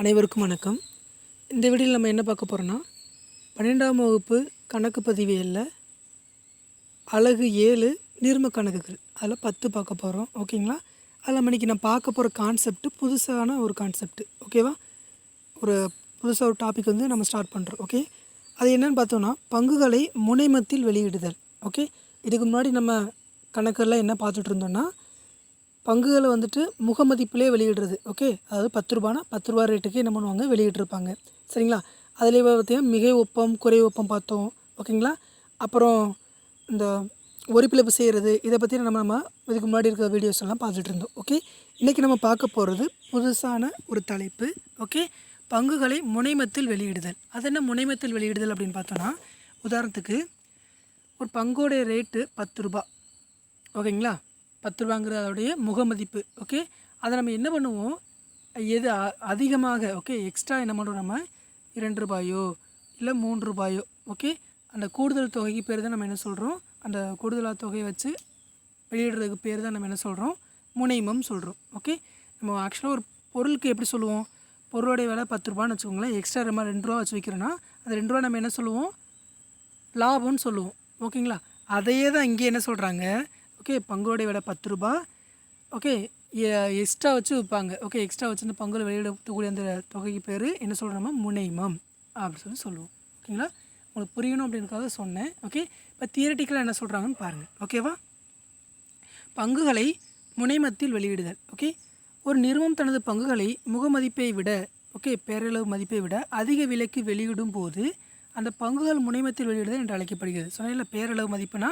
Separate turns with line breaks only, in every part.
அனைவருக்கும் வணக்கம். இந்த வீடியோவில் நம்ம என்ன பார்க்க போகிறோன்னா பன்னெண்டாம் வகுப்பு கணக்கு பதிவியலில் அழகு ஏழு நீர்ம கணக்குகள். அதில் பத்து பார்க்க போகிறோம் ஓகேங்களா? அதில் நம்ம இன்றைக்கி நான் பார்க்க போகிற கான்செப்ட் புதுசான ஒரு கான்செப்ட் ஓகேவா? ஒரு புதுசாக ஒரு டாபிக் வந்து நம்ம ஸ்டார்ட் பண்ணுறோம் ஓகே? அது என்னென்னு பார்த்தோன்னா பங்குகளை முனைமத்தில் வெளியிடுதல் ஓகே? இதுக்கு முன்னாடி நம்ம கணக்கெல்லாம் என்ன பார்த்துட்டு இருந்தோம்னா பங்குகளை வந்துட்டு முகமதிப்பிலே வெளியிடுறது. ஓகே அதாவது பத்து ரூபானா பத்து ரூபா ரேட்டுக்கு என்ன பண்ணுவாங்க? வெளியிட்டிருப்பாங்க. சரிங்களா? அதிலே பார்த்தீங்கன்னா மிகை ஒப்பம் குறை ஒப்பம் பார்த்தோம். ஓகேங்களா அப்புறம் இந்த ஒரிப்பிழப்பு செய்கிறது இதை பற்றி நம்ம நம்ம இதுக்கு முன்னாடி இருக்கிற வீடியோஸ் எல்லாம் பார்த்துட்டு இருந்தோம். ஓகே இன்றைக்கி நம்ம பார்க்க போகிறது புதுசான ஒரு தலைப்பு. ஓகே பங்குகளை முனைமத்தில் வெளியிடுதல். அது என்ன முனைமத்தில் வெளியிடுதல் அப்படின்னு பார்த்தோன்னா உதாரணத்துக்கு ஒரு பங்கோடைய ரேட்டு பத்து ரூபா. ஓகேங்களா பத்து ரூபாங்கிறது அதோடைய முகமதிப்பு ஓகே அதை நம்ம என்ன பண்ணுவோம்? எது அ- அதிகமாக ஓகே எக்ஸ்ட்ரா என்ன பண்ணுறோம் நம்ம? இரண்டு ரூபாயோ இல்லை மூன்று ரூபாயோ ஓகே அந்த கூடுதல் தொகைக்கு பேர் தான் நம்ம என்ன சொல்கிறோம் அந்த கூடுதலாக தொகையை வச்சு வெளியிடுறதுக்கு பேர் தான் நம்ம என்ன சொல்கிறோம் முனைமம் சொல்கிறோம் ஓகே நம்ம ஆக்சுவலாக ஒரு பொருளுக்கு எப்படி சொல்லுவோம்? பொருளுடைய விலை பத்து ரூபான்னு வச்சுக்கோங்களேன். எக்ஸ்ட்ரா நம்ம ரெண்டு ரூபா வச்சு விற்கிறோன்னா அந்த ரெண்டு ரூபா நம்ம என்ன சொல்லுவோம்? லாபம்னு சொல்லுவோம் ஓகேங்களா அதையே தான் இங்கே என்ன சொல்கிறாங்க ஓகே பங்குடைய விட பத்து ரூபா. ஓகே எக்ஸ்ட்ரா வச்சு விற்பாங்க ஓகே எக்ஸ்ட்ரா வச்சு இந்த பங்குல வெளியிடக்கூடிய அந்த தொகைக்கு பேர் என்ன சொல்கிறோமா முனைமம். அப்படின்னு சொல்லி சொல்லுவோம். ஓகேங்களா? உங்களுக்கு புரியணும் அப்படின்றக்காக சொன்னேன். ஓகே இப்போ தியரட்டிக்கலாக என்ன சொல்கிறாங்கன்னு பாருங்கள் ஓகேவா? பங்குகளை முனைமத்தில் வெளியிடுதல். ஓகே ஒரு நிறுவனம் தனது பங்குகளை முகமதிப்பை விட ஓகே பேரளவு மதிப்பை விட அதிக விலைக்கு வெளியிடும் போது அந்த பங்குகள் முனைமத்தில் வெளியிடுதல் என்று அழைக்கப்படுகிறது. சொன்னால் பேரளவு மதிப்புனா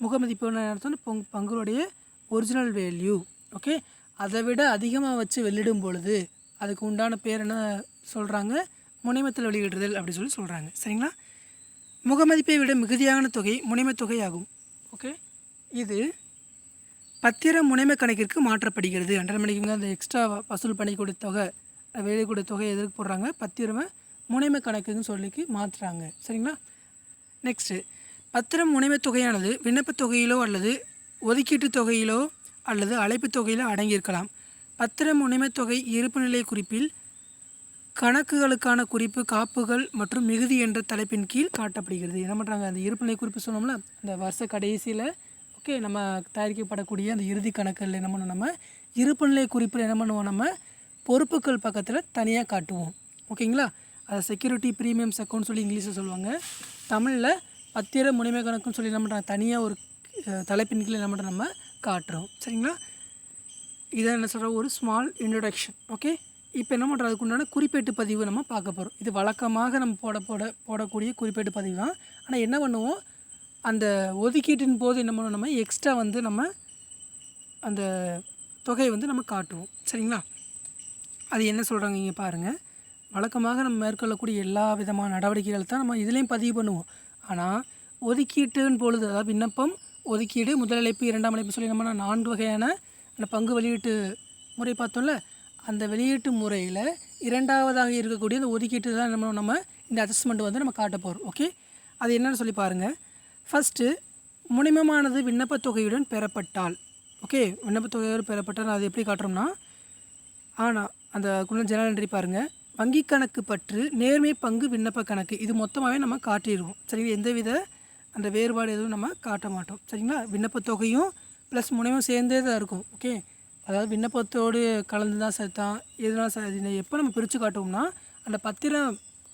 முகமதிப்பு அர்த்தம் பொங் பங்குடைய ஒரிஜினல் வேல்யூ ஓகே அதை விட அதிகமாக வச்சு வெளியிடும் பொழுது அதுக்கு உண்டான பேர் என்ன சொல்கிறாங்க முனைமத்தில் வெளியிடுதல் அப்படி சொல்லி சொல்கிறாங்க சரிங்களா? முகமதிப்பை விட மிகுதியான தொகை முனைமத் தொகை ஆகும் ஓகே இது பத்திர முனைமை கணக்கிற்கு மாற்றப்படுகிறது. அன்றரை மணிக்குங்க அந்த எக்ஸ்ட்ரா வசூல் பண்ணிக்கூடிய தொகை வெளியக்கூடிய தொகை எதற்கு போடுறாங்க? பத்திரம முனைமை கணக்குன்னு சொல்லிக்கு மாற்றுறாங்க சரிங்களா? நெக்ஸ்ட்டு பத்திரம் முனைமை தொகையானது விண்ணப்பத் தொகையிலோ அல்லது ஒதுக்கீட்டுத் தொகையிலோ அல்லது அழைப்பு தொகையிலோ அடங்கியிருக்கலாம். பத்திரம் முனைமைத் தொகை இருப்புநிலை குறிப்பில் கணக்குகளுக்கான குறிப்பு காப்புகள் மற்றும் மிகுதி என்ற தலைப்பின் கீழ் காட்டப்படுகிறது. என்ன பண்ணுறாங்க அந்த இருப்புநிலை குறிப்பு சொன்னோம்ல அந்த வருஷ கடைசியில் ஓகே நம்ம தயாரிக்கப்படக்கூடிய அந்த இறுதி கணக்கில் என்ன பண்ணுவோம் நம்ம? இருப்புநிலை குறிப்பில் என்ன பண்ணுவோம் நம்ம? பொறுப்புகள் பக்கத்தில் தனியாக காட்டுவோம். ஓகேங்களா? அதை செக்யூரிட்டி ப்ரீமியம்ஸ் அக்கௌண்ட் சொல்லி இங்கிலீஷில் சொல்லுவாங்க. தமிழில் அத்திர முனைமை கணக்குன்னு சொல்லி என்ன பண்ணுறாங்க தனியாக ஒரு தலைப்பின் கீழே என்ன பண்ணுறோம் நம்ம காட்டுறோம். சரிங்களா? இதான் என்ன சொல்கிறோம் ஒரு ஸ்மால் இன்ட்ரடக்ஷன் ஓகே இப்போ என்ன பண்ணுறது அதுக்கு உண்டான குறிப்பேட்டு பதிவு நம்ம பார்க்க போகிறோம் இது வழக்கமாக நம்ம போட போட போடக்கூடிய குறிப்பேட்டு பதிவு தான். ஆனால் என்ன பண்ணுவோம்? அந்த ஒதுக்கீட்டின் போது என்ன பண்ணுவோம்? நம்ம எக்ஸ்ட்ரா வந்து நம்ம அந்த தொகையை வந்து நம்ம காட்டுவோம். சரிங்களா? அது என்ன சொல்கிறாங்க இங்கே பாருங்கள் வழக்கமாக நம்ம மேற்கொள்ளக்கூடிய எல்லா விதமான நடவடிக்கைகள் தான் நம்ம இதுலேயும் பதிவு பண்ணுவோம். ஆனால் ஒதுக்கீட்டுன்னு பொழுது அதாவது விண்ணப்பம் ஒதுக்கீடு முதல் அழைப்பு இரண்டாம் அழைப்பு சொல்லி நம்ம நான்கு வகையான அந்த பங்கு வெளியீட்டு முறை பார்த்தோம்ல அந்த வெளியீட்டு முறையில் இரண்டாவதாக இருக்கக்கூடிய அந்த ஒதுக்கீட்டு தான் நம்ம நம்ம இந்த அட்ஜஸ்ட்மெண்ட் வந்து நம்ம காட்ட போகிறோம் ஓகே அது என்னென்னு சொல்லி பாருங்கள் ஃபஸ்ட்டு முனிமமானது விண்ணப்பத் தொகையுடன் பெறப்பட்டால். ஓகே விண்ணப்பத் தொகையுடன் பெறப்பட்டால் அது எப்படி காட்டுறோம்னா ஆனால் அந்த குழந்தை ஜெனரல் என்ட்ரி பாருங்கள் வங்கி கணக்கு பற்று நேர்மை பங்கு விண்ணப்ப கணக்கு இது மொத்தமாகவே நம்ம காட்டிடுவோம். சரிங்களா எந்தவித அந்த வேறுபாடு எதுவும் நம்ம காட்ட மாட்டோம். சரிங்களா? விண்ணப்பத் தொகையும் ப்ளஸ் முனைவும் சேர்ந்தே தான் இருக்கும். ஓகே அதாவது விண்ணப்பத்தோடு கலந்து தான் சேர்த்தான் எதுனா ச எப்போ நம்ம பிரித்து காட்டுவோம்னா அந்த பத்திரம்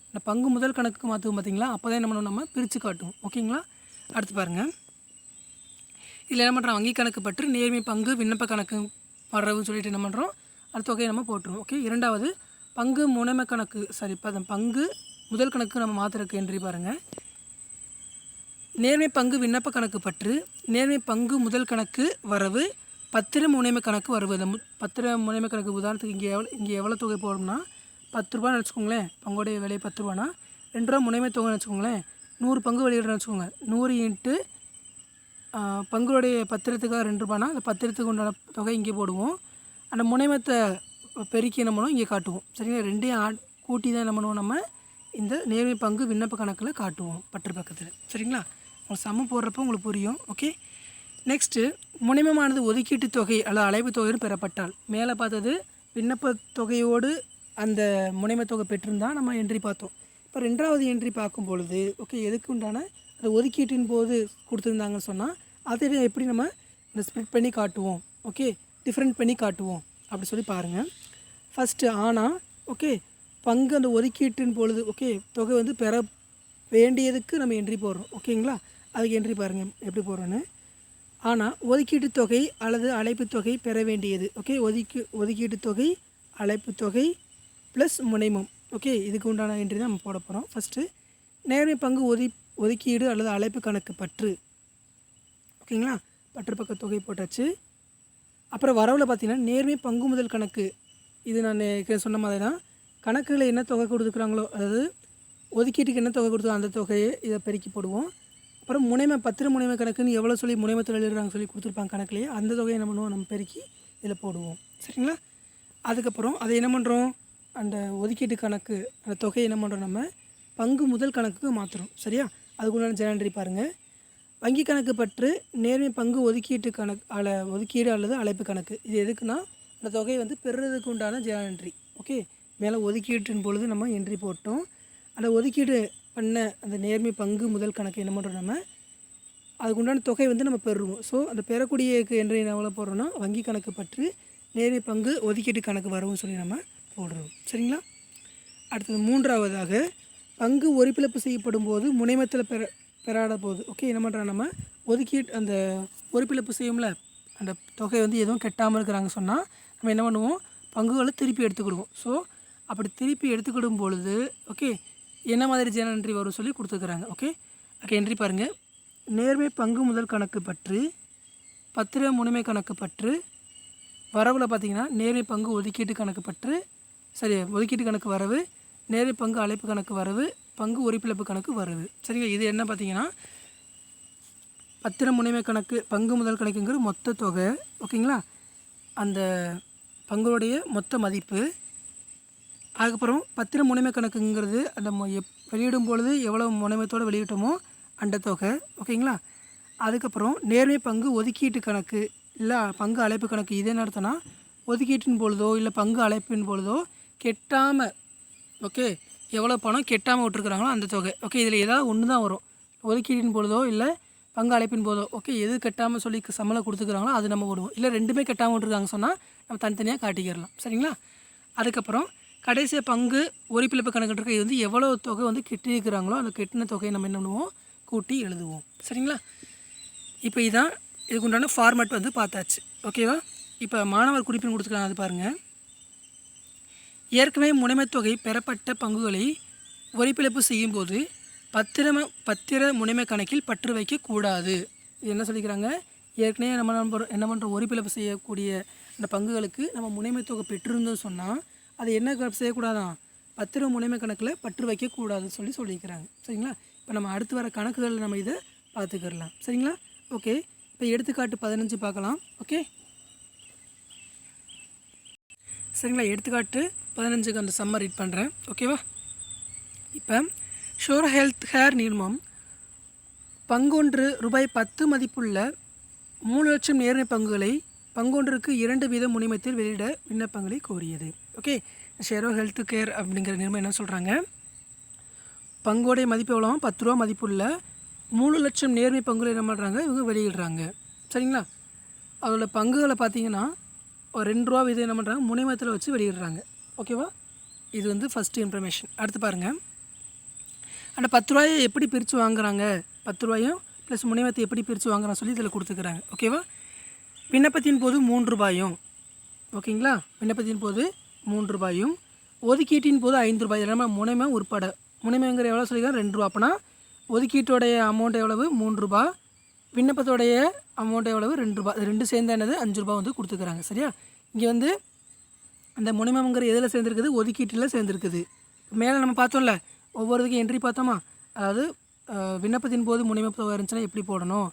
அந்த பங்கு முதல் கணக்குக்கு மாற்றுவோம் பார்த்தீங்களா? அப்போ தான் என்ன நம்ம? பிரித்து காட்டுவோம். ஓகேங்களா அடுத்து பாருங்கள் இதில் என்ன பண்ணுறோம் வங்கி கணக்கு பற்று நேர்மை பங்கு விண்ணப்ப கணக்கு வரவுன்னு சொல்லிட்டு என்ன பண்ணுறோம் அந்த தொகையை நம்ம போட்டுருவோம். ஓகே இரண்டாவது பங்கு முனைமை கணக்கு சாரி இப்போ பங்கு முதல் கணக்கு நம்ம மாத்திரக்கு என்று பாருங்கள் நேர்மை பங்கு விண்ணப்ப கணக்கு பற்று நேர்மை பங்கு முதல் கணக்கு வரவு பத்திர முனைமை கணக்கு வரவு. அந்த பத்திர முனைமை கணக்கு உதாரணத்துக்கு இங்கே எவ்வளோ இங்கே எவ்வளோ தொகை போடணும்னா பத்து ரூபான்னு வச்சுக்கோங்களேன் பங்குடைய விலை பத்து ரூபானா ரெண்டு ரூபா முனைமை தொகைன்னு வச்சுக்கோங்களேன் நூறு பங்கு வெளியிடுறேன்னு வச்சுக்கோங்க. நூறு இன்ட்டு பங்குடைய பத்திரத்துக்காக ரெண்டு ரூபானா அந்த பத்திரத்துக்கு உண்டான தொகை இங்கே போடுவோம். அந்த முனைமத்தை பெருக்கி என்ன பண்ணுவோம் இங்கே காட்டுவோம். சரிங்களா? ரெண்டையும் ஆட் கூட்டி தான் என்ன பண்ணுவோம் நம்ம? இந்த நேர்மை பங்கு விண்ணப்ப கணக்கில் காட்டுவோம் பற்று பக்கத்தில். சரிங்களா? உங்களுக்கு சம போடுறப்போ உங்களுக்கு புரியும். ஓகே நெக்ஸ்ட்டு முனைமமானது ஒதுக்கீட்டு தொகை அல்லது அழைப்பு தொகையும் பெறப்பட்டால். மேலே பார்த்தது விண்ணப்ப தொகையோடு அந்த முனைம தொகை பெற்றிருந்தால் நம்ம என்ட்ரி பார்த்தோம். இப்போ ரெண்டாவது என்ட்ரி பார்க்கும் பொழுது ஓகே எதுக்கு உண்டான? அந்த ஒதுக்கீட்டின் போது கொடுத்துருந்தாங்கன்னு சொன்னால் அதை எப்படி நம்ம இந்த ஸ்ப்ளிட் பண்ணி காட்டுவோம்? ஓகே டிஃப்ரெண்ட் பண்ணி காட்டுவோம். அப்படி சொல்லி பாருங்கள் ஃபஸ்ட்டு ஆனால் ஓகே பங்கு அந்த ஒதுக்கீட்டின் பொழுது ஓகே தொகை வந்து பெற வேண்டியதுக்கு நம்ம என்ட்ரி போடுறோம். ஓகேங்களா அதுக்கு என்ட்ரி பாருங்கள் எப்படி போடுறோன்னு. ஆனால் ஒதுக்கீட்டு தொகை அல்லது அழைப்பு தொகை பெற வேண்டியது ஓகே ஒதுக்கி ஒதுக்கீட்டு தொகை அழைப்பு தொகை ப்ளஸ் முனைமம் ஓகே இதுக்கு உண்டான என்ட்ரி தான் நம்ம போட போகிறோம் ஃபஸ்ட்டு நேர்மை பங்கு ஒதி ஒதுக்கீடு அல்லது அழைப்பு கணக்கு பற்று ஓகேங்களா பற்று பக்க தொகை போட்டாச்சு. அப்புறம் வரவில் பார்த்திங்கன்னா நேர்மை பங்கு முதல் கணக்கு இது நான் சொன்ன மாதிரி தான் கணக்குகளை என்ன தொகை கொடுத்துருக்குறாங்களோ அதாவது ஒதுக்கீட்டுக்கு என்ன தொகை கொடுத்தோ அந்த தொகையை இதை பெருக்கி போடுவோம். அப்புறம் முனைமை பத்திர முனைமை கணக்குன்னு எவ்வளோ சொல்லி முனைமத்தில் எழுதுறாங்க சொல்லி கொடுத்துருப்பாங்க கணக்குலேயே அந்த தொகையை என்ன பண்ணுவோம்? நம்ம பெருக்கி இதில் போடுவோம். சரிங்களா? அதுக்கப்புறம் அதை என்ன பண்ணுறோம் அந்த ஒதுக்கீட்டு கணக்கு அந்த தொகையை என்ன பண்ணுறோம் நம்ம? பங்கு முதல் கணக்குக்கு மாற்றுறோம் சரியா? அதுக்குள்ளான ஜெனண்டரி பாருங்கள் வங்கி கணக்கு பற்று நேர்மை பங்கு ஒதுக்கீட்டு கணக்கு அல ஒதுக்கீடு அல்லது அழைப்பு கணக்கு. இது எதுக்குன்னா அந்த தொகையை வந்து பெறுறதுக்கு உண்டான ஜெனண்டரி ஓகே மேலே ஒதுக்கீட்டின் பொழுது நம்ம என்ட்ரி போட்டோம். அந்த ஒதுக்கீடு பண்ண அந்த நேர்மை பங்கு முதல் கணக்கு என்ன பண்ணுறோம் நம்ம? அதுக்குண்டான தொகை வந்து நம்ம பெறுவோம். ஸோ அந்த பெறக்கூடிய என்ட்ரி எவ்வளோ போடுறோம்னா வங்கி கணக்கு பற்று நேர்மை பங்கு ஒதுக்கீட்டு கணக்கு வரவும் சொல்லி நம்ம போடுறோம். சரிங்களா? அடுத்தது மூன்றாவதாக பங்கு ஒருப்பிழப்பு செய்யப்படும் போது முனைமத்தில் பெற பெறாத போது ஓகே என்ன பண்ணுறோம் நம்ம? ஒதுக்கீட்டு அந்த ஒருப்பிழப்பு செய்யும்ல அந்த தொகை வந்து எதுவும் கெட்டாமல் இருக்கிறாங்க சொன்னால் நம்ம என்ன பண்ணுவோம்? பங்குகளை திருப்பி எடுத்துக்கிடுவோம் ஸோ அப்படி திருப்பி எடுத்துக்கிடும் பொழுது ஓகே என்ன மாதிரி ஜேர்னல் என்ட்ரி வரும் சொல்லி கொடுத்துருக்குறாங்க ஓகே ஓகே என்ட்ரி பாருங்கள் நேர்மை பங்கு முதல் கணக்கு பற்று பத்திர முனைமை கணக்கு பற்று வரவில் பார்த்தீங்கன்னா நேர்மை பங்கு ஒதுக்கீட்டு கணக்கு பற்று சரி ஒதுக்கீட்டு கணக்கு வரவு நேர்மை பங்கு அழைப்பு கணக்கு வரவு பங்கு உறுப்பிழப்பு கணக்கு வரவு. சரிங்க இது என்ன பார்த்தீங்கன்னா பத்திர முனைமை கணக்கு பங்கு முதல் கணக்குங்கிற மொத்த தொகை ஓகேங்களா அந்த பங்குடைய மொத்த மதிப்பு. அதுக்கப்புறம் பத்திர முனைமை கணக்குங்கிறது அந்த மொ- எப் வெளியிடும் பொழுது எவ்வளோ முனைமத்தோடு வெளியிட்டோமோ அந்த தொகை ஓகேங்களா? அதுக்கப்புறம் நேர்மை பங்கு ஒதுக்கீட்டு கணக்கு இல்லை பங்கு அழைப்பு கணக்கு இது என்ன அர்த்தம்னா ஒதுக்கீட்டின் பொழுதோ இல்லை பங்கு அழைப்பின் பொழுதோ கெட்டாமல் ஓகே எவ்வளோ பணம் கெட்டாமல் விட்டுருக்குறாங்களோ அந்த தொகை. ஓகே இதில் ஏதாவது ஒன்று தான் வரும். ஒதுக்கீட்டின் பொழுதோ இல்லை பங்கு அழைப்பின் போதோ ஓகே எது கெட்டாமல் சொல்லி சம்பளம் கொடுத்துக்கிறாங்களோ அது நம்ம விடுவோம். இல்லை ரெண்டுமே கெட்டாமல் விட்டுருக்காங்க சொன்னால் நம்ம தனித்தனியாக காட்டிக்கிறலாம். சரிங்களா? அதுக்கப்புறம் கடைசி பங்கு ஒரிப்பிழப்பு கணக்கு இது வந்து எவ்வளோ தொகை வந்து கெட்டிருக்கிறாங்களோ அந்த கெட்டின தொகையை நம்ம என்ன பண்ணுவோம்? கூட்டி எழுதுவோம். சரிங்களா? இப்போ இதான் இதுக்கு உண்டான ஃபார்மேட் வந்து பார்த்தாச்சு. ஓகேவா இப்போ மாணவர் குறிப்பின் கொடுத்துருக்காங்க அது பாருங்கள் ஏற்கனவே முனைமைத்தொகை பெறப்பட்ட பங்குகளை ஒரிப்பிழப்பு செய்யும்போது பத்திரம பத்திர முனைமை கணக்கில் பற்று வைக்கக்கூடாது. இது என்ன சொல்லிக்கிறாங்க? ஏற்கனவே நம்ம என்ன பண்ணுறோம் என்ன பண்ணுறோம் ஒரிப்பிழப்பு செய்யக்கூடிய அந்த பங்குகளுக்கு நம்ம முனைமைத்தொகை பெற்றிருந்தோம் சொன்னால் அது என்ன க- செய்யக்கூடாதான் பத்திரம் முனைமை கணக்கில் பற்று வைக்கக்கூடாதுன்னு சொல்லி சொல்லியிருக்கிறாங்க. சரிங்களா? இப்போ நம்ம அடுத்து வர கணக்குகளில் நம்ம இதை பார்த்துக்கிடலாம். சரிங்களா? ஓகே. இப்போ எடுத்துக்காட்டு பதினஞ்சு பார்க்கலாம். ஓகே? சரிங்களா? எடுத்துக்காட்டு பதினஞ்சுக்கு அந்த சம்மர் ரீட் பண்ணுறேன் ஓகேவா? இப்போ ஷோர் ஹெல்த் ஹேர் நிர்மம் பங்கொன்று ரூபாய் பத்து மதிப்புள்ள மூணு லட்சம் நேர்மை பங்குகளை பங்கொன்றுக்கு இரண்டு வீத முனிமத்தில் வெளியிட விண்ணப்பங்களை கோரியது. ஓகே ஷேரோ ஹெல்த் கேர் அப்படிங்கிற நிறுவனம் என்ன சொல்கிறாங்க பங்கோடைய மதிப்பு எவ்வளோ பத்து ரூபா மதிப்புள்ள மூணு லட்சம் நேர்மை பங்குகளை என்ன பண்ணுறாங்க இவங்க வெளியிடுறாங்க. சரிங்களா? அதோட பங்குகளை பார்த்தீங்கன்னா ஒரு ரெண்டு ரூபா வீதம் என்ன பண்ணுறாங்க முனைமத்தில் வச்சு வெளியிடுறாங்க. ஓகேவா இது வந்து ஃபஸ்ட்டு இன்ஃபர்மேஷன் அடுத்து பாருங்கள் அந்த பத்து ரூபாயை எப்படி பிரித்து வாங்குறாங்க? பத்து ரூபாயும் ப்ளஸ் முனைவத்தை எப்படி பிரித்து வாங்குறான்னு சொல்லி இதில் கொடுத்துக்கிறாங்க. ஓகேவா விண்ணப்பத்தின் போது மூன்று ரூபாயும். ஓகேங்களா? விண்ணப்பத்தின் போது மூன்று ரூபாயும். ஒதுக்கீட்டின் போது ஐந்து ரூபாய். எல்லாமே முனைமை உட்பட முனைமைங்கிற எவ்வளோ சொல்லிக்கலாம் ரெண்டு ரூபா. அப்போனா ஒதுக்கீட்டோடைய அமௌண்ட் எவ்வளவு? மூன்று ரூபா. விண்ணப்பத்தோடைய அமௌண்ட் எவ்வளவு? ரெண்டு ரூபா. ரெண்டு சேர்ந்து என்னது? அஞ்சு ரூபா வந்து கொடுத்துக்கிறாங்க. சரியா? இங்கே வந்து அந்த முனைமங்கிற எதில் சேர்ந்துருக்குது? ஒதுக்கீட்டில் சேர்ந்துருக்குது. மேலே நம்ம பார்த்தோம்ல ஒவ்வொருத்துக்கும் என்ட்ரி பார்த்தோமா? அதாவது விண்ணப்பத்தின் போது முனைமை இருந்துச்சுன்னா எப்படி போடணும்?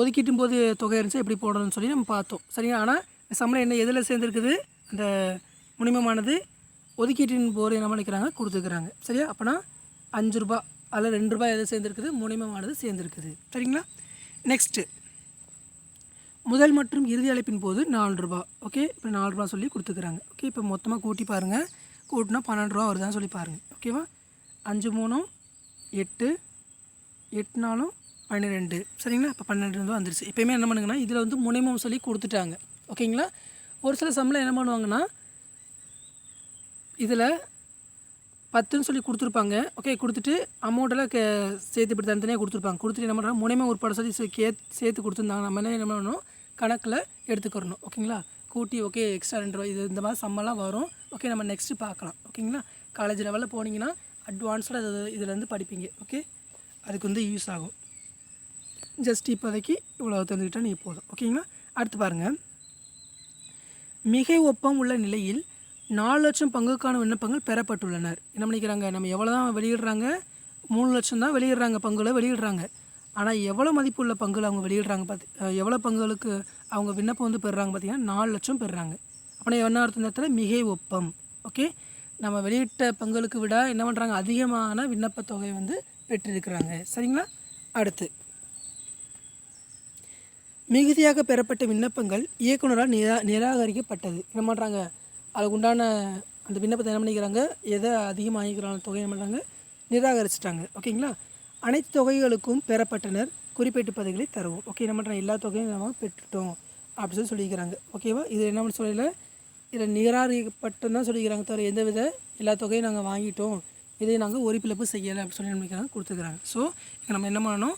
ஒதுக்கீட்டின் போது தொகை இருந்துச்சு எப்படி போடணும்னு சொல்லி நம்ம பார்த்தோம். சரிங்களா ஆனால் சம்பளம் என்ன எதில் சேர்ந்துருக்குது? அந்த முனிமமானது ஒதுக்கீட்டின் போது என்ன பண்ணிக்கிறாங்க கொடுத்துக்கிறாங்க. சரியா? அப்போனா அஞ்சு ரூபா அதில் ரெண்டு ரூபாய் எது சேர்ந்துருக்குது? முனிமமானது சேர்ந்துருக்குது. சரிங்களா? நெக்ஸ்ட்டு முதல் மற்றும் இறுதி அழைப்பின் போது நாலு ரூபா. ஓகே இப்போ நாலு ரூபா சொல்லி கொடுத்துக்கிறாங்க. ஓகே இப்போ மொத்தமாக கூட்டி பாருங்கள் கூட்டினா பன்னெண்டு ரூபா வருதான்னு சொல்லி பாருங்கள் ஓகேவா அஞ்சு மூணும் எட்டு எட்டு நாளும் பன்னிரெண்டு. சரிங்களா? இப்போ பன்னெண்டு ரூபா வந்துருச்சு. எப்பயுமே என்ன பண்ணுங்கன்னா இதில் வந்து முனைமம் சொல்லி கொடுத்துட்டாங்க. ஓகேங்களா? ஒரு சில சம்பளம் என்ன பண்ணுவாங்கன்னா இதில் பத்துன்னு சொல்லி கொடுத்துருப்பாங்க. ஓகே கொடுத்துட்டு அமௌண்ட்டெல்லாம் கே சேர்த்து இப்படி தனித்தனியாக கொடுத்துருப்பாங்க. கொடுத்துட்டு என்ன பண்ணுறாங்க முனைமை உட்பட சொல்லி கே சேர்த்து கொடுத்துருந்தாங்க நம்ம என்ன என்ன பண்ணணும்? கணக்கில் எடுத்துக்கிறணும். ஓகேங்களா? கூட்டி ஓகே எக்ஸ்ட்ரா ரெண்டு ரூபா இது இந்த மாதிரி சம்மெல்லாம் வரும். ஓகே நம்ம நெக்ஸ்ட்டு பார்க்கலாம். ஓகேங்களா? காலேஜ் லெவலில் போனீங்கன்னா அட்வான்ஸ்டாக இது இதுலேருந்து படிப்பீங்க. ஓகே? அதுக்கு வந்து யூஸ் ஆகும். ஜஸ்ட் இப்போதைக்கு இவ்வளோ தெரிஞ்சுக்கிட்டா நீங்கள் போதும். ஓகேங்களா? அடுத்து பாருங்கள் மிகை ஒப்பம் உள்ள நிலையில் நாலு லட்சம் பங்குக்கான விண்ணப்பங்கள் பெறப்பட்டுள்ளனர். என்ன பண்ணிக்கிறாங்க? நம்ம எவ்வளோ தான் வெளியிடுறாங்க? மூணு லட்சம் தான் வெளியிடுறாங்க பங்குகளை வெளியிடுறாங்க. ஆனால் எவ்வளோ மதிப்புள்ள பங்குகள் அவங்க வெளியிடுறாங்க பார்த்து எவ்வளோ பங்குகளுக்கு அவங்க விண்ணப்பம் வந்து பெறுறாங்க பார்த்தீங்கன்னா நாலு லட்சம் பெறுறாங்க. அப்படின்னா என்ன அர்த்தம் நேரத்தில் மிகை ஒப்பம். ஓகே? நம்ம வெளியிட்ட பங்குகளுக்கு விட என்ன பண்ணுறாங்க அதிகமான விண்ணப்ப தொகை வந்து பெற்றிருக்கிறாங்க. சரிங்களா? அடுத்து. மிகுதியாக பெறப்பட்ட விண்ணப்பங்கள் இயக்குநரால் நிரா நிராகரிக்கப்பட்டது. என்ன பண்ணுறாங்க அதுக்கு உண்டான அந்த விண்ணப்பத்தை என்ன பண்ணிக்கிறாங்க? எதை அதிகமாகிக்கிறாங்க? தொகை என்ன பண்ணுறாங்க நிராகரிச்சிட்டாங்க. ஓகேங்களா? அனைத்து தொகைகளுக்கும் பெறப்பட்டனர் குறிப்பிட்ட பதவிகளை தருவோம். ஓகே என்ன பண்ணுறாங்க எல்லா தொகையும் நம்ம பெற்றுட்டோம் அப்படி சொல்லி சொல்லிக்கிறாங்க. ஓகேவா? இது என்ன சொல்லல? இதில் நிராகரிக்கப்பட்டதான் தான் சொல்லிக்கிறாங்க தவிர எந்த வித எல்லா தொகையும் நாங்கள் வாங்கிட்டோம். இதை நாங்கள் ஒரிப்பிழப்பு செய்யலை அப்படி சொல்லி நினைக்கிறாங்க கொடுத்துக்கிறாங்க. ஸோ இங்கே நம்ம என்ன பண்ணணும்?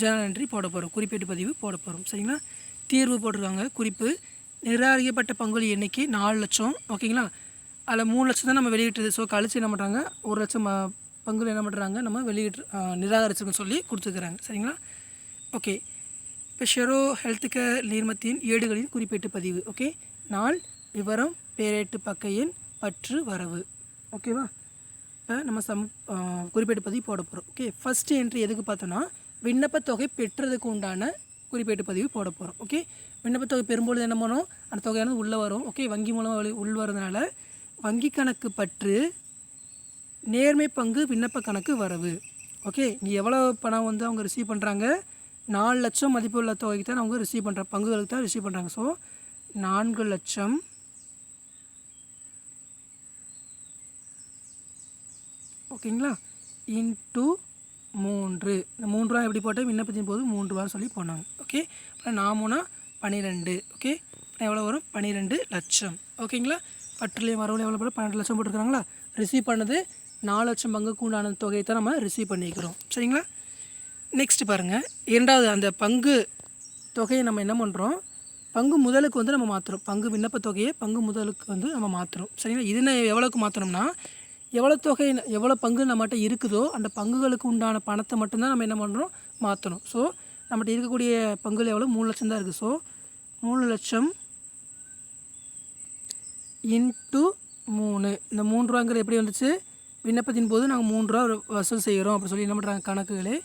ஜேர்னல் என்ட்ரி போட போகிறோம் குறிப்பேட்டு பதிவு போட போகிறோம் சரிங்களா? தீர்வு போட்டிருக்காங்க. குறிப்பு நிராகரிக்கப்பட்ட பங்குலி எண்ணிக்கை நாலு லட்சம். ஓகேங்களா அதில் மூணு லட்சம் தான் நம்ம வெளியிட்டது. ஸோ கழிச்சு என்ன பண்ணுறாங்க ஒரு லட்சம் பங்குல என்ன பண்ணுறாங்க நம்ம வெளியிட்டு நிராகரிச்சிருக்கோம் சொல்லி கொடுத்துக்கிறாங்க சரிங்களா? ஓகே இப்போ ஷெரோ ஹெல்த் கேர் நீர்மத்தின் ஏடுகளின் குறிப்பிட்டு பதிவு. ஓகே நாள் விவரம் பேரேட்டு பக்க எண் பற்று வரவு. ஓகேவா இப்போ நம்ம சம் குறிப்பேட்டு பதிவு போட போகிறோம் ஓகே ஃபஸ்ட்டு என்ட்ரி எதுக்கு பார்த்தோன்னா விண்ணப்பத் தொகை பெற்றதுக்கு உண்டான குறிப்பீட்டு பதிவு போட போகிறோம் ஓகே விண்ணப்பத் தொகை பெறும்பொழுது என்ன பண்ணும் அந்த தொகையானது உள்ளே வரும். ஓகே வங்கி மூலமாக உள் வரதுனால வங்கி கணக்கு பற்று நேர்மை பங்கு விண்ணப்ப கணக்கு வரவு. ஓகே நீ எவ்வளோ பணம் வந்து அவங்க ரிசீவ் பண்ணுறாங்க நாலு லட்சம் மதிப்புள்ள தொகைக்கு தான் அவங்க ரிசீவ் பண்ணுற பங்குகளுக்கு தான் ரிசீவ் பண்ணுறாங்க ஸோ நான்கு லட்சம் ஓகேங்களா? இன்ட்டு மூன்று. இந்த மூன்று ரூபா எப்படி போட்டால் விண்ணப்பத்தின் போது மூன்று ரூபான்னு சொல்லி போனாங்க. ஓகே அப்புறம் நாமுனா பன்னிரெண்டு ஓகே அப்புறம் எவ்வளோ வரும்? பன்னிரெண்டு லட்சம். ஓகேங்களா பற்றுலையும் வரவில் எவ்வளோ போட பன்னெண்டு லட்சம் போட்டுருக்காங்களா ரிசீவ் பண்ணது நாலு லட்சம் பங்குக்கு உண்டான தொகையை தான் நம்ம ரிசீவ் பண்ணிக்கிறோம். சரிங்களா? நெக்ஸ்ட் பாருங்கள் இரண்டாவது அந்த பங்கு தொகையை நம்ம என்ன பண்ணுறோம் பங்கு முதலுக்கு வந்து நம்ம மாற்றுறோம் பங்கு விண்ணப்ப தொகையை பங்கு முதலுக்கு வந்து நம்ம மாற்றுறோம் சரிங்களா? இது எவ்வளோக்கு மாற்றணும்னா எவ்வளோ தொகை எவ்வளோ பங்கு நம்மகிட்ட இருக்குதோ அந்த பங்குகளுக்கு உண்டான பணத்தை மட்டும்தான் நம்ம என்ன பண்ணுறோம் மாற்றணும் ஸோ நம்மகிட்ட இருக்கக்கூடிய பங்குகள் எவ்வளோ மூணு லட்சம் தான் இருக்குது ஸோ மூணு லட்சம் இன்ட்டு மூணு. இந்த மூணு ரூபாங்கிறது எப்படி வந்துச்சு? விண்ணப்பத்தின் போது நாங்கள் மூணு ரூபா வசூல் செய்கிறோம் அப்படி சொல்லி என்ன பண்ணுறாங்க கணக்குகளே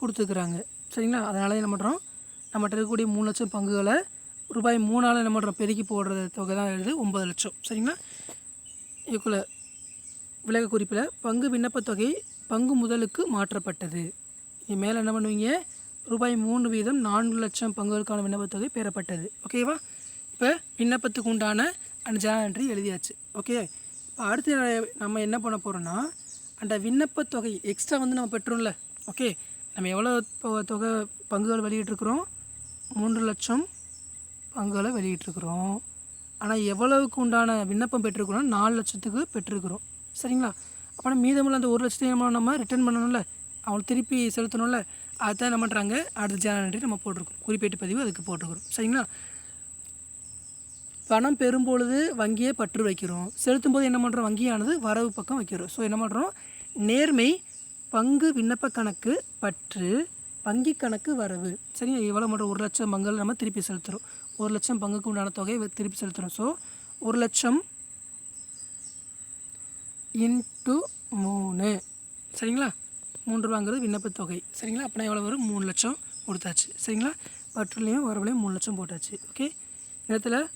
கொடுத்துக்கிறாங்க சரிங்களா? அதனால் என்ன பண்ணுறோம் நம்மகிட்ட இருக்கக்கூடிய மூணு லட்சம் பங்குகளை ரூபாய் மூணால் என்ன பண்ணுறோம் பெருக்கி போடுற தொகை தான் எழுது ஒம்பது லட்சம். சரிங்களா? இதுக்குள்ளே விலக குறிப்பில் பங்கு விண்ணப்பத் தொகை பங்கு முதலுக்கு மாற்றப்பட்டது. இது மேலே என்ன பண்ணுவீங்க? ரூபாய் மூணு வீதம் நான்கு லட்சம் பங்குகளுக்கான விண்ணப்பத் தொகை பெறப்பட்டது. ஓகேவா இப்போ விண்ணப்பத்துக்கு உண்டான அந்த ஜேர்னல் எழுதியாச்சு. ஓகே இப்போ அடுத்து நம்ம என்ன பண்ண போகிறோன்னா அந்த விண்ணப்பத் தொகை எக்ஸ்ட்ரா வந்து நம்ம பெற்றோம்ல. ஓகே நம்ம எவ்வளோ தொகை பங்குகள் வெளியிட்ருக்குறோம் மூன்று லட்சம் பங்குகளை வெளியிட்ருக்குறோம் ஆனால் எவ்வளவுக்கு உண்டான விண்ணப்பம் பெற்றிருக்கிறோம் நாலு லட்சத்துக்கு பெற்றிருக்கிறோம். சரிங்களா? அப்போ மீதமுள்ள அந்த ஒரு லட்சத்தையும் நம்ம நம்ம ரிட்டர்ன் பண்ணணும்ல? அவங்களுக்கு திருப்பி செலுத்தணும்ல? அதுதான் என்ன பண்ணுறாங்க அடுத்த ஜனவரி நம்ம போட்டிருக்கோம். குறிப்பீட்டு பதிவு அதுக்கு போட்டிருக்கிறோம். சரிங்களா? பணம் பெறும்பொழுது வங்கியை பற்று வைக்கிறோம். செலுத்தும் போது என்ன பண்ணுறோம் வங்கியானது வரவு பக்கம் வைக்கிறோம். ஸோ என்ன பண்ணுறோம் நேர்மை பங்கு விண்ணப்ப கணக்கு பற்று வங்கி கணக்கு வரவு. சரிங்க எவ்வளோ பண்ணுறோம் ஒரு லட்சம் பங்குகள் நம்ம திருப்பி செலுத்துகிறோம் ஒரு லட்சம் பங்குக்கு உண்டான தொகையை திருப்பி செலுத்துகிறோம் ஸோ ஒரு லட்சம் இன்ட்டு மூணு. சரிங்களா? மூன்று ரூபாங்கிறது விண்ணப்பத் தொகை. சரிங்களா? அப்படின்னா எவ்வளோ வரும்? மூணு லட்சம் கொடுத்தாச்சு. சரிங்களா? பற்றுலையும் வரவுலையும் மூணு லட்சம் போட்டாச்சு. ஓகே? நேரத்தில்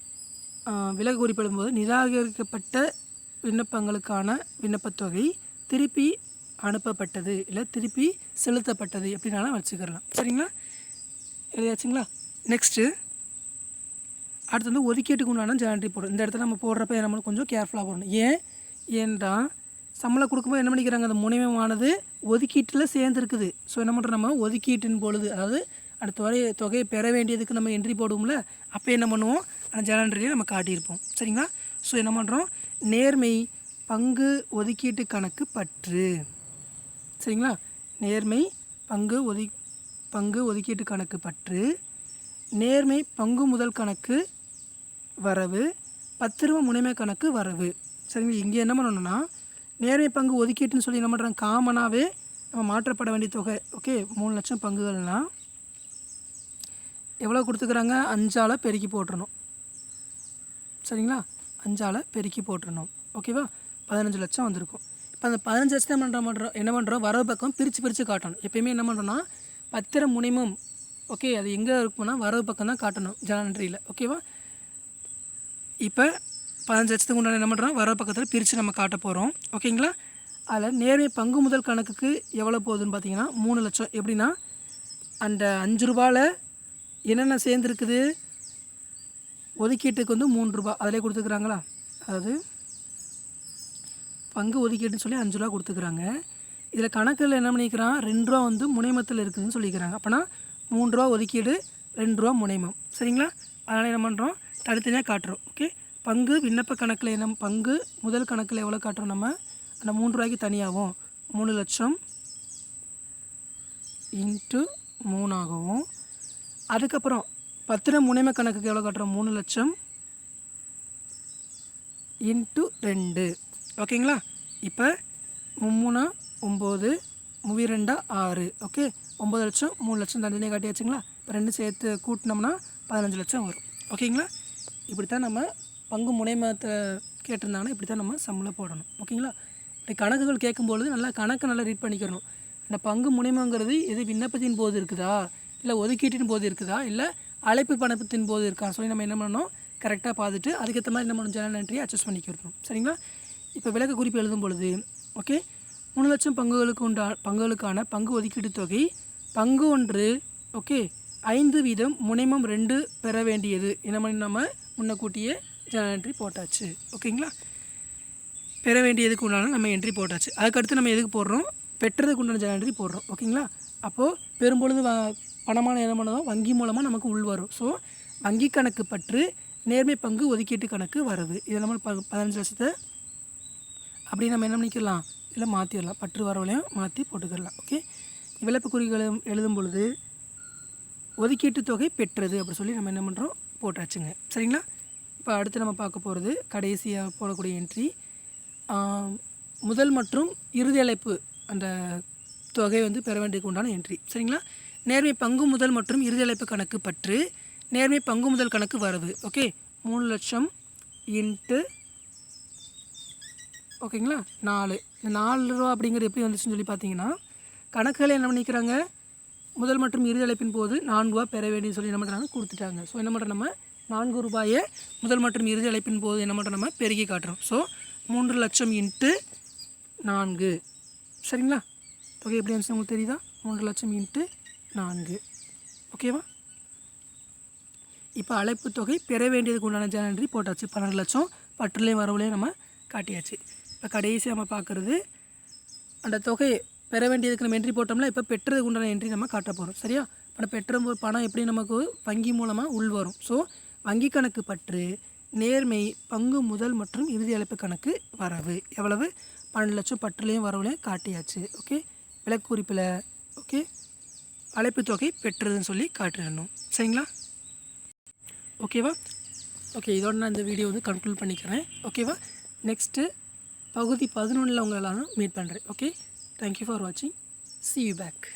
விலகு குறிப்பிடும் போது நிராகரிக்கப்பட்ட விண்ணப்பங்களுக்கான விண்ணப்பத் தொகை திருப்பி அனுப்பப்பட்டது இல்லை திருப்பி செலுத்தப்பட்டது எப்படினாலும் வச்சுக்கிறலாம். சரிங்களா? எழுதியாச்சுங்களா? நெக்ஸ்ட்டு அடுத்து வந்து ஒதுக்கீட்டுக்கு உண்டான ஜான்ட்ரி போடும் இந்த இடத்துல நம்ம போடுறப்ப நம்மளுக்கு கொஞ்சம் கேர்ஃபுல்லாக போடணும். ஏன்? ஏன்டா சம்பளம் கொடுக்கும்போது என்ன பண்ணிக்கிறாங்க? அந்த முனைமமானது ஒதுக்கீட்டில் சேர்ந்துருக்குது. ஸோ என்ன பண்ணுறோம் நம்ம? ஒதுக்கீட்டின் பொழுது அதாவது அந்த தொகையை தொகையை பெற வேண்டியதுக்கு நம்ம என்ட்ரி போடுவோம்ல அப்போ என்ன பண்ணுவோம்? அந்த ஜலண்டரியை நம்ம காட்டியிருப்போம். சரிங்களா? ஸோ என்ன பண்ணுறோம் நேர்மை பங்கு ஒதுக்கீட்டு கணக்கு பற்று. சரிங்களா? நேர்மை பங்கு ஒதி பங்கு ஒதுக்கீட்டு கணக்கு பற்று. நேர்மை பங்கு முதல் கணக்கு வரவு. பத்து ரூபா முனைமை கணக்கு வரவு. சரிங்களா இங்கே என்ன பண்ணணும்னா நேர்மை பங்கு ஒதுக்கீட்டுன்னு சொல்லி என்ன பண்ணுறாங்க காமனாகவே நம்ம மாற்றப்பட வேண்டிய தொகை ஓகே மூணு லட்சம் பங்குகள்னால் எவ்வளோ கொடுத்துக்கிறாங்க? அஞ்சால் பெருக்கி போட்டுறணும். சரிங்களா? அஞ்சால் பெருக்கி போட்டுறணும். ஓகேவா பதினஞ்சு லட்சம் வந்திருக்கும். இப்போ அந்த பதினஞ்சு லட்சத்தை என்ன பண்ணுறோம் என்ன பண்ணுறோம் வரவு பக்கம் பிரித்து பிரித்து காட்டணும். எப்பயுமே என்ன பண்ணுறோம்னா பத்திர முனைமம் ஓகே அது எங்கே இருக்கும்னா வரவு பக்கம் தான் காட்டணும். ஜனவரியில் ஓகேவா இப்போ பதினஞ்சு லட்சத்துக்கு உண்டான என்ன பண்ணுறோம் வர பக்கத்தில் பிரித்து நம்ம காட்ட போகிறோம் ஓகேங்களா? அதில் நேர்மை பங்கு முதல் கணக்குக்கு எவ்வளோ போகுதுன்னு பார்த்தீங்கன்னா மூணு லட்சம். எப்படின்னா அந்த அஞ்சு ரூபாவில் என்னென்ன சேர்ந்துருக்குது? ஒதுக்கீட்டுக்கு வந்து மூணு ரூபா. அதிலே கொடுத்துக்கிறாங்களா? அதாவது பங்கு ஒதுக்கீட்டுன்னு சொல்லி அஞ்சு ரூபா கொடுத்துக்கிறாங்க. இதில் கணக்கில் என்ன பண்ணிக்கிறான்? ரெண்டு ரூபா வந்து முனைமத்தில் இருக்குதுன்னு சொல்லிக்கிறாங்க. அப்போனா மூணு ரூபா ஒதுக்கீடு ரெண்டு ரூபா முனைமம் சரிங்களா? அதனால் என்ன பண்ணுறோம் தனித்தனியாக காட்டுறோம். ஓகே? பங்கு விண்ணப்ப கணக்கில் என்ன பங்கு முதல் கணக்கில் எவ்வளோ காட்டுறோம் நம்ம? அந்த மூன்று ரூபாய்க்கு தனியாகவும் மூணு லட்சம் இன்ட்டு மூணாகவும் அதுக்கப்புறம் பத்திர முனைமை கணக்குக்கு எவ்வளோ காட்டுறோம்? மூணு லட்சம் இன்ட்டு ரெண்டு. ஓகேங்களா? இப்போ மும்மூணா ஒம்பது மூவி ரெண்டா ஆறு. ஓகே? ஒம்பது லட்சம் மூணு லட்சம் தனித்தனியாக காட்டியாச்சுங்களா? இப்போ ரெண்டு சேர்த்து கூட்டினோம்னா பதினஞ்சு லட்சம் வரும். ஓகேங்களா? இப்படி தான் நம்ம பங்கு முனைமத்தை கேட்டிருந்தாங்கன்னா இப்படி தான் நம்ம சம்பளம் போடணும். ஓகேங்களா? இப்படி கணக்குகள் கேட்கும்பொழுது நல்லா கணக்கை நல்லா ரீட் பண்ணிக்கிறணும் அந்த பங்கு முனைமங்கிறது எது விண்ணப்பத்தின் போது இருக்குதா? இல்லை ஒதுக்கீட்டின் போது இருக்குதா? இல்லை அழைப்பு பணத்தின் போது இருக்கா? சொல்லி நம்ம என்ன பண்ணணும்? கரெக்டாக பார்த்துட்டு அதுக்கேற்ற மாதிரி நம்ம ஜெனரல் என்ட்ரியை அட்ஜஸ்ட் பண்ணிக்கிறணும். சரிங்களா? இப்போ விளக்க குறிப்பு எழுதும் பொழுது ஓகே? மூணு லட்சம் பங்குகளுக்கு உண்டா பங்குகளுக்கான பங்கு ஒதுக்கீட்டு தொகை பங்கு ஒன்று ஓகே? ஐந்து வீதம் முனைமம் ரெண்டு பெற வேண்டியது. என்ன பண்ணி நம்ம முன்னக்கூட்டியே என்ட்ரி போட்டாச்சு. ஓகேங்களா? பெற வேண்டியதுக்கு உண்டான நம்ம என்ட்ரி போட்டாச்சு. அதுக்கடுத்து நம்ம எதுக்கு போடுறோம்? பெற்றதுக்கு உண்டான ஜெனரல் என்ட்ரி போடுறோம். ஓகேங்களா? அப்போது பெரும்பொழுது வ பணமான என்ன பண்ணதும் வங்கி மூலமாக நமக்கு உள் வரும். ஸோ வங்கி கணக்கு பற்று நேர்மை பங்கு ஒதுக்கீட்டு கணக்கு வரவு இதை நம்ம ப பதினஞ்சு லட்சத்தை அப்படி நம்ம என்ன பண்ணிக்கலாம்? இல்லை மாற்றிடலாம் பற்று வரவுலையும் மாற்றி போட்டுக்கிடலாம். ஓகே? விளப்பு குறிகள் எழுதும் பொழுது ஒதுக்கீட்டு தொகை பெற்றது அப்படி சொல்லி நம்ம என்ன பண்ணுறோம் போட்டாச்சுங்க. சரிங்களா? இப்போ அடுத்து நம்ம பார்க்க போகிறது கடைசியாக போடக்கூடிய என்ட்ரி முதல் மற்றும் இறுதி அழைப்பு அந்த தொகை வந்து பெற வேண்டியதுக்கு உண்டான என்ட்ரி சரிங்களா? நேர்மை பங்கு முதல் மற்றும் இறுதி அழைப்பு கணக்கு பற்று நேர்மை பங்கு முதல் கணக்கு வரவு. ஓகே? மூணு லட்சம் இன்ட்டு ஓகேங்களா? நாலு. இந்த நாலு ரூபா அப்படிங்கிறது எப்படி வந்துச்சுன்னு சொல்லி பார்த்தீங்கன்னா கணக்குகளை என்ன பண்ணிக்கிறாங்க? முதல் மற்றும் இறுதி அழைப்பின் போது நான்கு ரூபா பெற வேண்டியது சொல்லி என்ன பண்ணுறாங்க கொடுத்துட்டாங்க. ஸோ என்ன பண்ணுறோம் நம்ம? நான்கு ரூபாயை முதல் மற்றும் இறுதி அழைப்பின் போது என்ன பண்ணுறோம் நம்ம பெருகி காட்டுறோம். ஸோ மூன்று லட்சம் இன்ட்டு நான்கு. சரிங்களா? தொகை எப்படி இருந்துச்சு உங்களுக்கு தெரியுதா? மூன்று லட்சம் இன்ட்டு நான்கு. ஓகேவா இப்போ அழைப்பு தொகை பெற வேண்டியதுக்கு உண்டான ஜனன்றி போட்டாச்சு. பன்னெண்டு லட்சம் பற்றுலையும் வரவுலையும் நம்ம காட்டியாச்சு. இப்போ கடைசி நம்ம பார்க்குறது அந்த தொகை பெற வேண்டியதுக்கு நம்ம என்ட்ரி போட்டோம்னா இப்போ பெற்றதுக்கு உண்டான என்ட்ரி நம்ம காட்ட போகிறோம் சரியா? இப்போ பெற்ற பணம் எப்படி நமக்கு வங்கி மூலமாக உள் வரும். ஸோ வங்கி கணக்கு பற்று நேர்மை பங்கு முதல் மற்றும் இறுதி அழைப்பு கணக்கு வரவு. எவ்வளவு? பன்னெண்டு லட்சம் பற்றுலையும் வரவுலையும் காட்டியாச்சு. ஓகே? விலக்குறிப்பில் ஓகே? அழைப்பு தொகை பெற்றதுன்னு சொல்லி காட்டிடணும். சரிங்களா? ஓகேவா? ஓகே இதோட நான் இந்த வீடியோ வந்து கன்க்ளூட் பண்ணிக்கிறேன். ஓகேவா? நெக்ஸ்ட்டு பகுதி பதினொன்றில் உங்களெல்லாம் மீட் பண்ணுறேன் ஓகே? தேங்க்யூ ஃபார் வாட்சிங் சி யூ பேக்